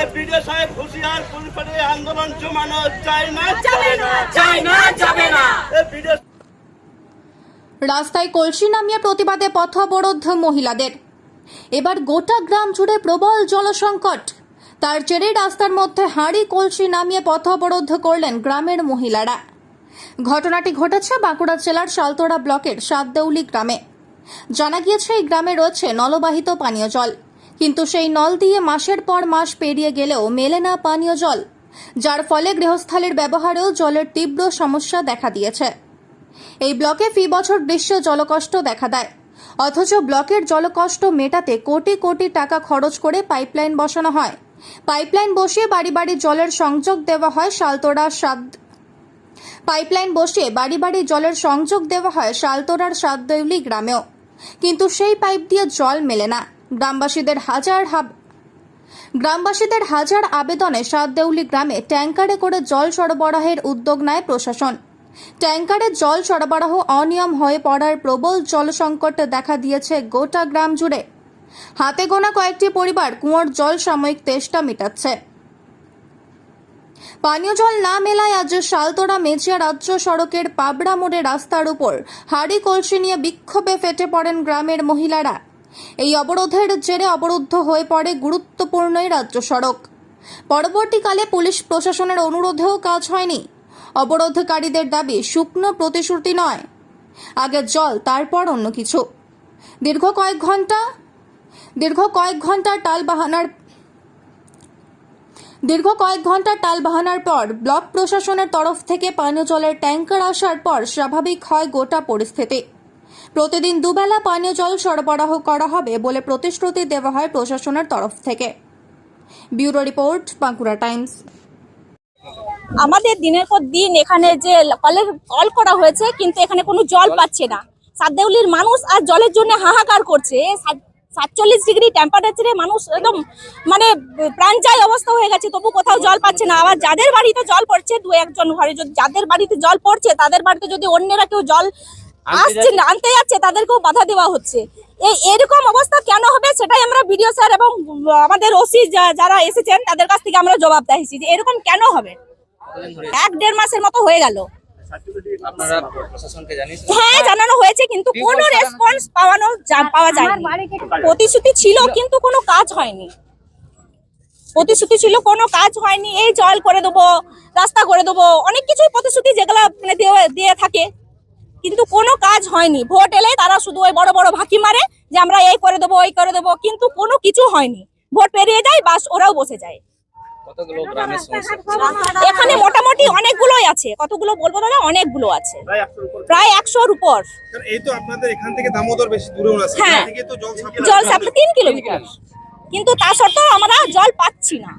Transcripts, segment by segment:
এই বিডিও সাহেব হুঁশিয়ার পুলিশের আন্দোলন জমানো চাই না যাবে না চাই না যাবে না। বিডিও রাস্তায় কলসি নামিয়ে প্রতিবাদে পথ অবরোধ মহিলাদের। এবার গোটা গ্রাম জুড়ে প্রবল জলসংকট। তার জেরে রাস্তার মধ্যে হাঁড়ি কলসি নামিয়ে পথ অবরোধ করলেন গ্রামের মহিলারা। ঘটনাটি ঘটেছে বাঁকুড়া জেলার সালতোড়া ব্লকের সাতদেউলি গ্রামে। জানা গিয়েছে এই গ্রামে রয়েছে নলবাহিত পানীয় জল। কিন্তু সেই নল দিয়ে মাসের পর মাস পেরিয়ে গেলেও মেলে না পানীয় জল, যার ফলে গৃহস্থালির ব্যবহারেও জলের তীব্র সমস্যা দেখা দিয়েছে। এই ব্লকে ফি বছর গ্রীষ্ম জলকষ্ট দেখা দেয়, অথচ ব্লকের জলকষ্ট মেটাতে কোটি কোটি টাকা খরচ করে পাইপলাইন বসানো হয়। পাইপলাইন বসিয়ে বাড়ি বাড়ি জলের সংযোগ দেওয়া হয় শালতোড়া সাদ পাইপলাইন বসিয়ে বাড়ি বাড়ি জলের সংযোগ দেওয়া হয় শালতোড়ার সাতদেউলি গ্রামেও। কিন্তু সেই পাইপ দিয়ে জল মেলে না। গ্রামবাসীদের হাজার গ্রামবাসীদের হাজার আবেদনে সাতদেউলি গ্রামে ট্যাঙ্কারে করে জল সরবরাহের উদ্যোগ নেয় প্রশাসন। ট্যাঙ্কারে জল সরবরাহ অনিয়ম হয়ে পড়ার প্রবল জল সংকট দেখা দিয়েছে গোটা গ্রাম জুড়ে। হাতে গোনা কয়েকটি পরিবার কুয়োর জল সাময়িক তেষ্টা মেটাচ্ছে। পানীয় জল না মেলায় আজ শালতোড়া মেজিয়া রাজ্য সড়কের পাবড়া মোড়ে রাস্তার উপর হাড়ি কলসি নিয়ে বিক্ষোভে ফেটে পড়েন গ্রামের মহিলারা। এই অবরোধের জেরে অবরুদ্ধ হয়ে পড়ে গুরুত্বপূর্ণ রাজ্য সড়ক। পরবর্তীকালে পুলিশ প্রশাসনের অনুরোধেও কাজ হয়নি। অবরোধকারীদের দাবি, শুকনো প্রতিশ্রুতি নয়। আগে জল, তারপর অন্য কিছু। দীর্ঘ কয়েক ঘণ্টা, দীর্ঘ কয়েক ঘণ্টা টাল বাহানার, দীর্ঘ কয়েক ঘণ্টা টাল বাহানার পর ব্লক প্রশাসনের তরফ থেকে পানীয় জলের ট্যাঙ্কার আসার পর স্বাভাবিক হয় গোটা পরিস্থিতি। প্রতিদিন দুবেলা পানীয় জল সরবরাহ করা হবে বলে প্রতিশ্রুতি দেওয়া হয় প্রশাসনের তরফ থেকে। Bureau report Bankura times. আমাদের দিনের পর দিন এখানে যে কলের কল করা হয়েছে কিন্তু এখানে কোনো জল পাচ্ছে না। সাতদেউলির মানুষ আর জলের জন্য হাহাকার করছে। সাত- সাতচল্লিশ ডিগ্রি টেম্পারেচারে মানুষ একদম মানে প্রাণ যায় অবস্থা হয়ে গেছে তবু কোথাও জল পাচ্ছে না। আবার যাদের বাড়িতে জল পড়ছে দু একজন ঘরে যদি যাদের বাড়িতে জল পড়ছে তাদের বাড়িতে যদি অন্যরা কেউ জল আসছে না আনতে যাচ্ছে তাদেরকেও বাধা দেওয়া হচ্ছে। এই এরকম অবস্থা কেন হবে সেটাই আমরা বিডিও স্যার এবং আমাদের ওসি যারা এসেছেন তাদের কাছ থেকে আমরা জবাব চাইছি যে এরকম কেন হবে? এক দেড় মাসের মতো হয়ে গেল। হ্যাঁ জানানো হয়েছে কিন্তু কোনো রেসপন্স পাওয়ানো যা- পাওয়া যায়নি। প্রতিশ্রুতি ছিল কিন্তু কোনো কাজ হয়নি। প্রতিশ্রুতি ছিল কোনো কাজ হয়নি। এই জল করে দেবো রাস্তা করে দেবো অনেক কিছুই প্রতিশ্রুতি যেগুলো মানে দিয়ে- দিয়ে থাকে। কিন্তু কোনো কাজ হয়নি। ভোট এলে তারা শুধু ওই বড় বড় ভাকি মারে যে আমরা এই করে দেবো ওই করে দেবো কিন্তু কোনো কিছু হয়নি। ভোট পেরিয়ে যায় বাস ওরাও বসে যায়। কতগুলো গ্রামের সমস্যা এখানে মোটামুটি অনেকগুলোই আছে। কতগুলো বলব দাদা? অনেকগুলো আছে। প্রায় একশোর উপর। এই তো আপনাদের এখান থেকে দামোদর বেশি দূরেও না হ্যাঁ। জল সাপ্লাই তিন কিলোমিটার। কিন্তু তা সত্ত্বেও আমরা জল পাচ্ছি না।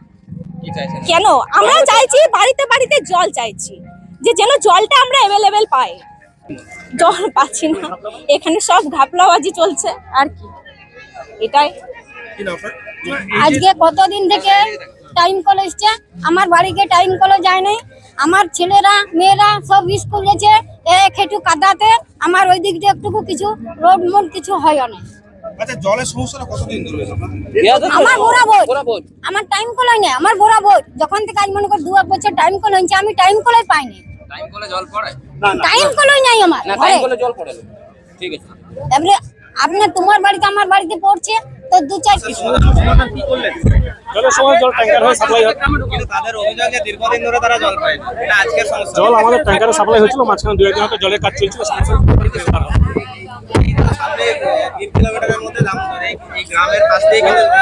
কেন? আমরা চাইছি বাড়িতে বাড়িতে জল চাইছি। যে যেন জলটা আমরা অ্যাভেলেবেল পাই। জল পাচ্ছি না। এখানে সব ঘাপলাবাজি চলছে আর কি। এটাই। আজকে কতদিন থেকে টাইম কল এসছে? আমার বাড়িতে টাইম কলও যায় নাই। আমার ছেলেরা মেয়েরা সব স্কুল গেছে এক একটু কাদাতে। আমার ওই দিক দিয়ে একটুকু কিছু রোড মোড কিছু হয় না। আচ্ছা জলের সমস্যাটা কতদিন ধরে আমার বরাবর বরাবর আমার টাইম কল হয় না আমার বরাবর যখন থেকে আজ মনে কর দু এক বছর টাইম কল হয়েছে আমি টাইম কলই পাইনি। টাইম কলে জল পড়ে? টাইম কলই নাই আমার না টাইম কলে জল পড়ে ঠিক আছে। এবারে আপনার তোমার বাড়িতে আমার বাড়িতে পড়ছে তো দু চার জলের সময় জল ট্যাঙ্কার হয়ে সাপ্লাই হয়। কিন্তু তাদের অভিযোগ যে দীর্ঘদিন ধরে তারা জল পায় না এটা আজকের সমস্যা। জল আমাদের ট্যাঙ্কারে সাপ্লাই হয়েছিল মাঝখানে দু একদিন হয়তো জলের কাজ চলছিল সমস্যা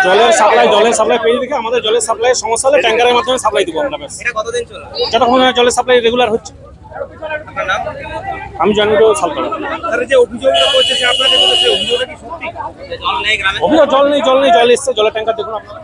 জলের সাপ্লাই জলের সাপ্লাই পেয়ে দেখে আমাদের জলের সাপ্লাই সমস্যা হলে ট্যাঙ্কারের মাধ্যমে সাপ্লাই দিব আমরা ব্যাস। কতদিন চলে যতক্ষণ জলের সাপ্লাই রেগুলার হচ্ছে। আমি জানি তো সালতোড়া তাহলে যে অভিযোগটা করছে সে আপনাদের মধ্যে সেই অভিযোগটা কি সত্যি? যে জল নেই অভিযোগ জল নেই জল নেই জল এসছে জলের ট্যাঙ্কার দেখুন আপনারা।